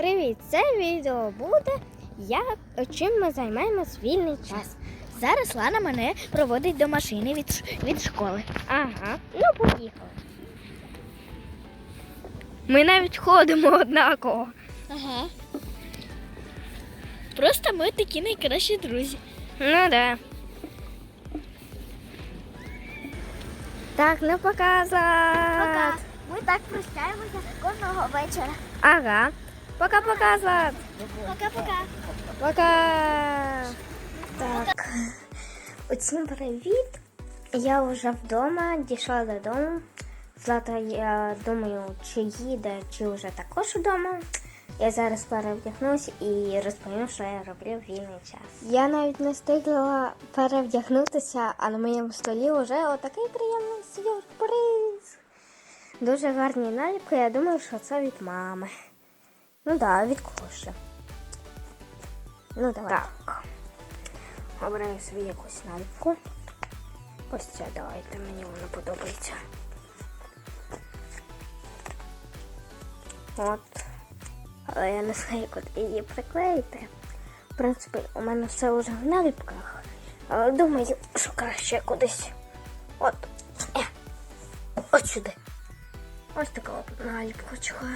Привіт! Це відео буде, як чим ми займаємось вільний час. Зараз Лана мене проводить до машини від, від школи. Ага, ну поїхали. Ми навіть ходимо однаково. Ага. Просто ми такі найкращі друзі. Ну да. Так, ну показа. Ми так прощаємося кожного вечора. Ага. Пока-пока, Злат. Пока-пока. Пока. Так. Усім привіт. Я вже вдома, дійшла додому. Злата, я думаю, чи їде, чи вже також вдома. Я зараз перевдягнусь і розповім, що я роблю в вільний час. Я навіть не встигла перевдягнутися, а на моєму столі вже отакий приємний сюрприз. Дуже гарні наліпки, я думаю, що це від мами. Ну да, від ще. Ну давай. Так. Обираю собі якусь наліпку. Ось ця давайте, мені вона подобається. От. Але я не знаю, куди її приклеїти. В принципі, у мене все вже в наліпках. Але думаю, що краще кудись. От. Е. От сюди. Ось така от наліпочка.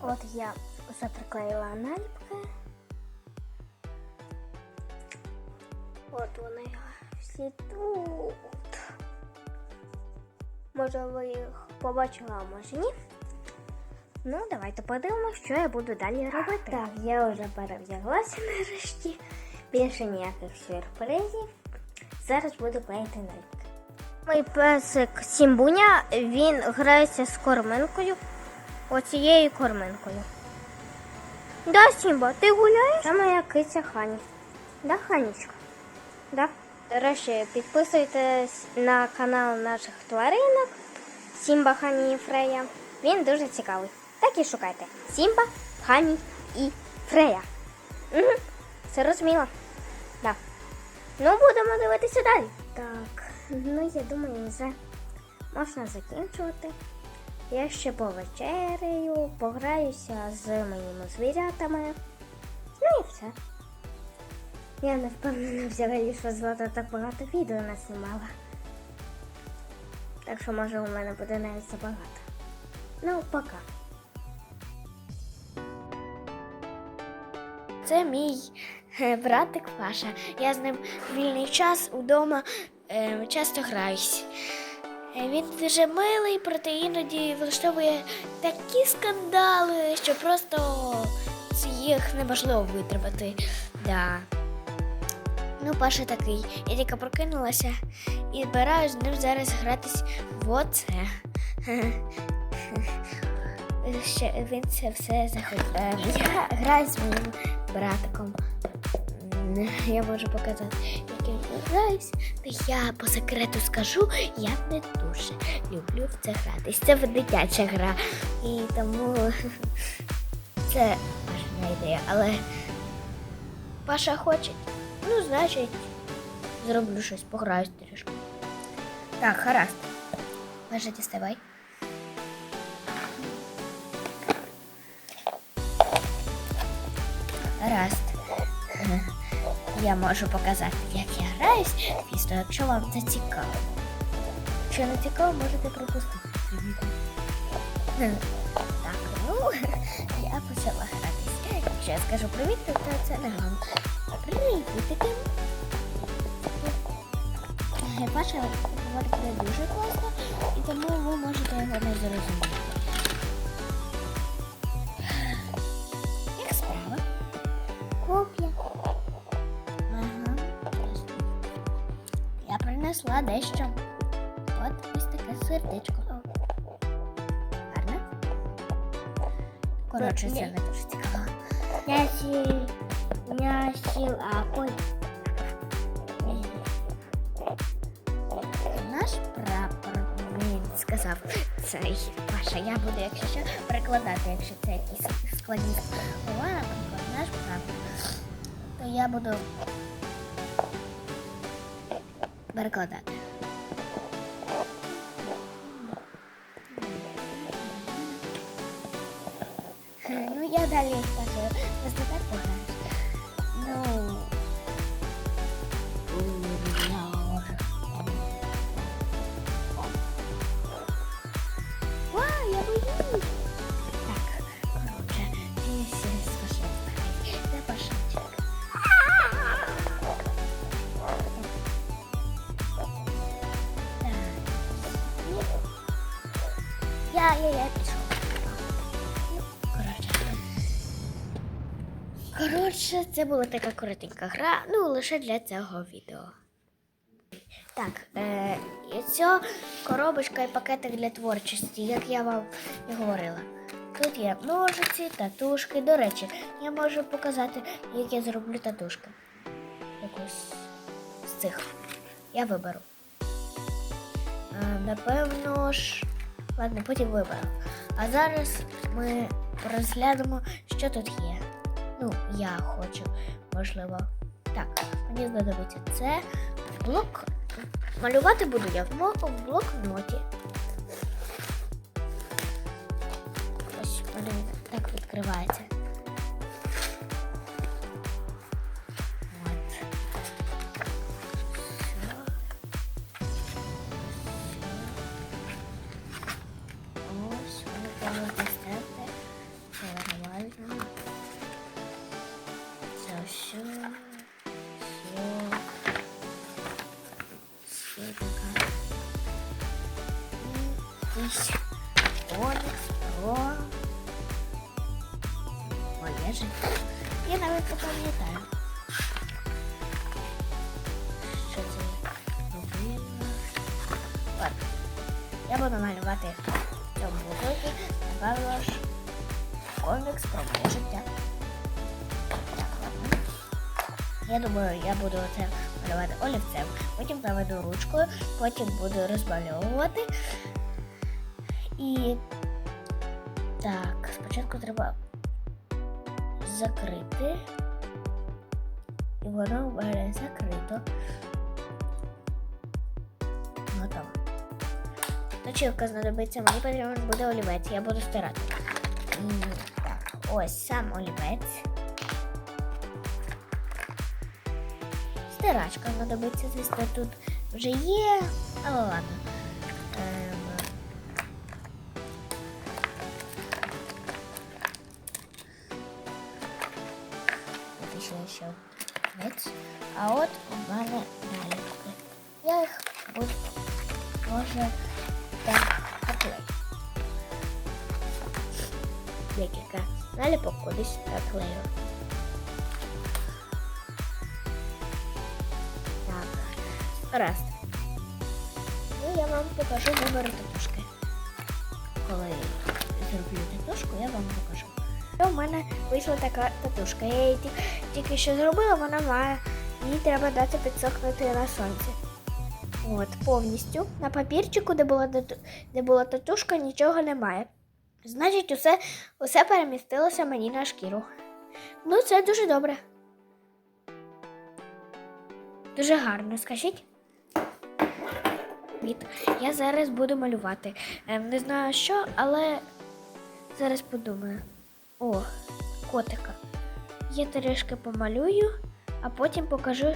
От я заприклеїла наліпки. От вони всі тут. Може ви їх побачили, а може ні. Ну, давайте подивимося, що я буду далі робити. Так, я вже перевдяглася нарешті. Більше ніяких сюрпризів. Зараз буду клеїти наліпки. Мій песик Сімбуня, він грається з корминкою. Оцією корминкою. Да, Сімба, ти гуляєш? Це моя киця Хані. Да, Ханічка? Да. До речі, підписуйтесь на канал наших тваринок Сімба, Хані і Фрея. Він дуже цікавий. Так і шукайте. Сімба, Хані і Фрея. Угу. Все розуміло. Да. Ну, будемо дивитися далі. Так, ну я думаю, вже можна закінчувати. Я ще повечеряю, пограюся з моїми звірятами. Ну і все. Я не впевнена взагалі, що Злата так багато відео наснімала. Так що може у мене буде навіть забагато. Ну, пока. Це мій е, братик Паша. Я з ним вільний час удома е, часто граюсь. Е, Він дуже милий, проте іноді влаштовує такі скандали, що просто їх неможливо витримати. Да. Ну, Паша такий. Я тільки прокинулася і збираюсь з ним зараз гратись в оце. Ще він це все захотів. Я граю з моїм братиком. Я можу показати, граюсь. Я по секрету скажу, я не дуже люблю в це гратись. Це дитяча гра. І тому це важна ідея. Але Паша хоче. Ну, значить, зроблю щось, пограюсь трішки. Так, гаразд. Паша, діставай. Гаразд. Я можу показати, як я граюсь, звісно, якщо вам це цікаво. Якщо не цікаво, можете пропустити. Так, ну, я почала гратись. Якщо я скажу привіт, то це не вам. Привітики. Е, Паша говорить не дуже класно, і тому ви можете його не зрозуміти. Принесла дещо. От ось таке сердечко. Гарно? Коротше, це не дуже цікаво. Нясі, нясі лапой. Наш прапор, він сказав цей Паша. Я буду, якщо що, перекладати, якщо це якісь складні слова, наприклад, наш прапор. То я буду перекладати. Ну, я далі так, ось тепер пограєш. Це була така коротенька гра, ну лише для цього відео. Так, е, ця коробочка і пакетик для творчості, як я вам і говорила. Тут є ножиці, татушки. До речі, я можу показати, як я зроблю татушки. Якусь з цих. Я виберу. Е, напевно ж. Ладно, потім виберу. А зараз ми розглянемо, що тут є. Ну, я хочу, можливо. Так, мені знадобиться це блок. Малювати буду я в мо- в блокноті. Ось мене так відкривається. все. Все. Все така. І ось Онікс Про. Моє життя. Я навіть не пам'ятаю. Що це робила? Ладно. Я буду малювати в цьому блокі, напевно ж, комікс про моє життя. Я думаю, я буду це малювати олівцем, потім заведу ручкою, потім буду розмальовувати. І так, спочатку треба закрити. І воно в мене закрито. Готово. Точилка знадобиться, мені потрібен буде олівець, я буду стирати. Ось сам олівець. Стирачка знадобиться, звісно, тут вже є, але ладно. Ем. А от у мене наліпки. Я їх буду, може, так наклею. Декілька наліпок кудись наклею. Гаразд. Ну, я вам покажу вибор татушки. Коли зроблю татушку, я вам покажу. У мене вийшла така татушка. Я її тільки що зробила, вона має. Їй треба дати підсохнути на сонці. От, повністю. На папірчику, де була, де була татушка, нічого немає. Значить, усе, усе перемістилося мені на шкіру. Ну, це дуже добре. Дуже гарно, скажіть. Від. Я зараз буду малювати. Ем, не знаю що, але зараз подумаю. О, котика. Я трішки помалюю, а потім покажу,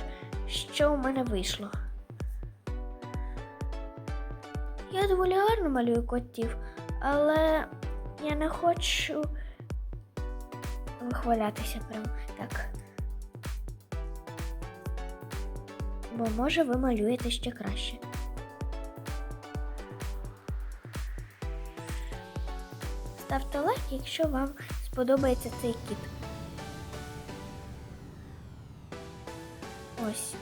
що у мене вийшло. Я доволі гарно малюю котів, але я не хочу вихвалятися прям так. Бо може ви малюєте ще краще. Ставте лайк, якщо вам сподобається цей кіт. Ось.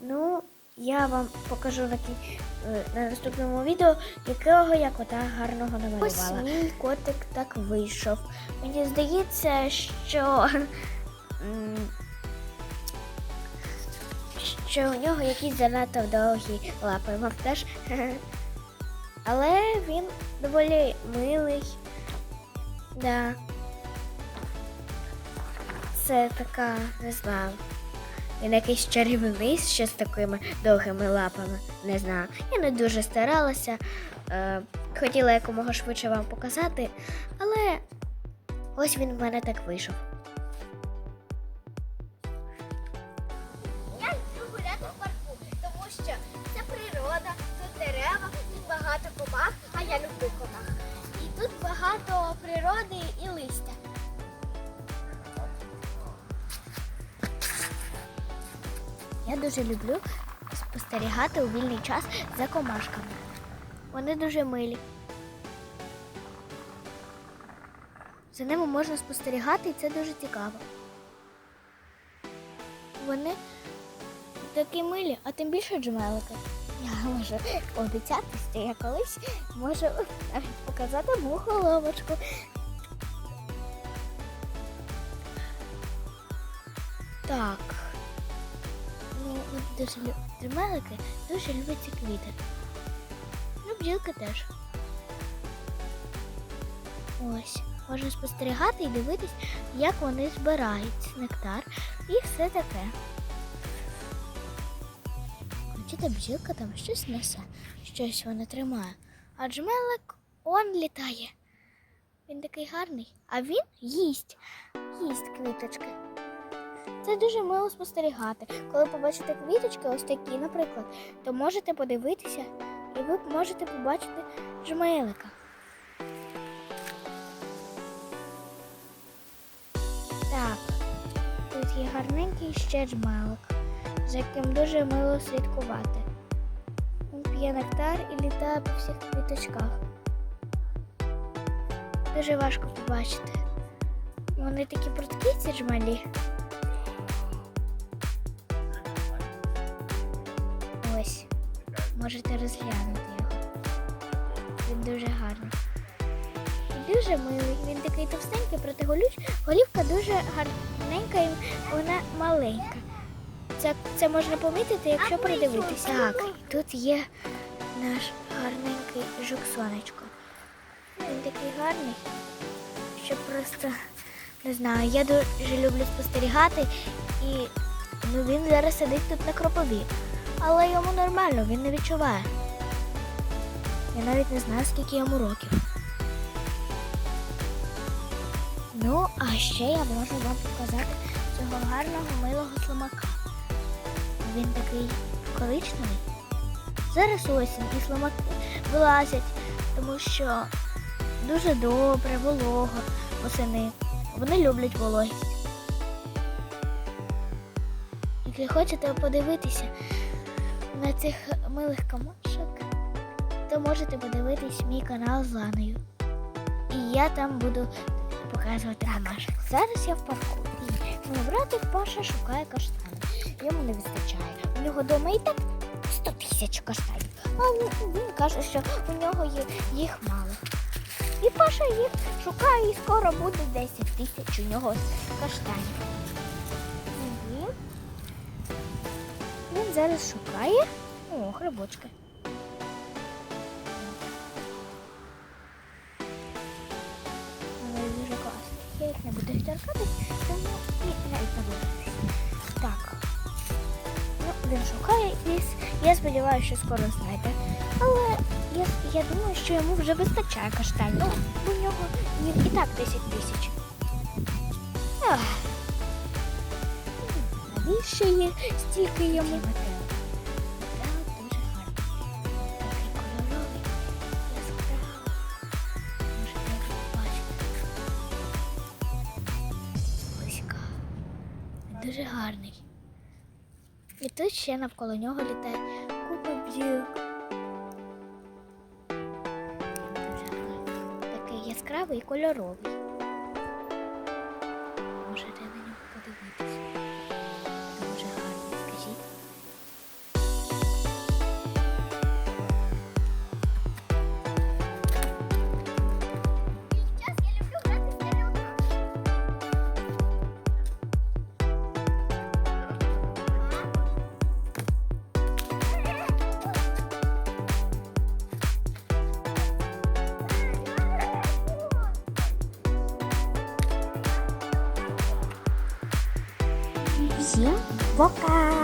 Ну, я вам покажу е, на наступному відео, якого я кота гарного намалювала. Ось мій котик так вийшов. Мені здається, що. Що у нього якісь занадто довгі лапи, мав теж. Але він доволі милий. Да. Це така, не знаю. Він якийсь чарівний ще з такими довгими лапами. Не знаю. Я не дуже старалася. Е, хотіла якомога швидше вам показати, але ось він в мене так вийшов. Комах, а я люблю комах. І тут багато природи і листя. Я дуже люблю спостерігати у вільний час за комашками. Вони дуже милі. За ними можна спостерігати, і це дуже цікаво. Вони такі милі, а тим більше джмелики. Я можу обіцяти, що я колись можу показати мою головочку. Так. Ну, дуже лю... джмелики дуже люблять квіти. Ну, бджілки теж. Ось. Можна спостерігати і дивитись, як вони збирають нектар і все таке. Бачите, бджілка там щось несе, щось вона тримає. А джмелик он літає. Він такий гарний, а він їсть, їсть квіточки. Це дуже мило спостерігати. Коли побачите квіточки, ось такі, наприклад, то можете подивитися і ви можете побачити жмелика. Так, тут є гарненький ще джмелик, за яким дуже мило слідкувати. Він п'є нектар і літає по всіх квіточках. Дуже важко побачити. Вони такі прудкі, ці жмалі. Ось, можете розглянути його. Він дуже гарний. І дуже милий. Він такий товстенький, проте. Голівка дуже гарненька і вона маленька. Це, це можна помітити, якщо придивитися. Так, тут є наш гарненький жук сонечко. Він такий гарний, що просто не знаю. Я дуже люблю спостерігати і ну, він зараз сидить тут на кропові. Але йому нормально, він не відчуває. Я навіть не знаю, скільки йому років. Ну, а ще я можу вам показати цього гарного милого слимака. Він такий коричневий. Зараз осінь і слимаки вилазять, тому що дуже добре, волого восени. Вони люблять вологість. Якщо хочете подивитися на цих милих камашок, то можете подивитись мій канал з Ланою. І я там буду показувати камашок. Зараз я в парку. І мій братик Паша шукає каштани. Йому не вистачає. У нього вдома і так 100 тисяч каштанів. А він- каже, що у нього є, їх мало. І Паша їх шукає, і скоро буде 10 тисяч у нього каштанів. Він зараз шукає. О, грибочки. Я їх не буду торкатись, тому і навіть не буду. Так. Він шукає і я сподіваюся, що скоро знайде. Але я, я думаю, що йому вже вистачає каштань. Ну, у нього їх і так 10 тисяч. Навіщо є стільки йому? Дуже гарний. Такий кольоровий, яскравий. Можете його побачити. Близька. Він дуже гарний. І тут ще навколо нього літає купа бджіл. Такий яскравий і кольоровий. Пока!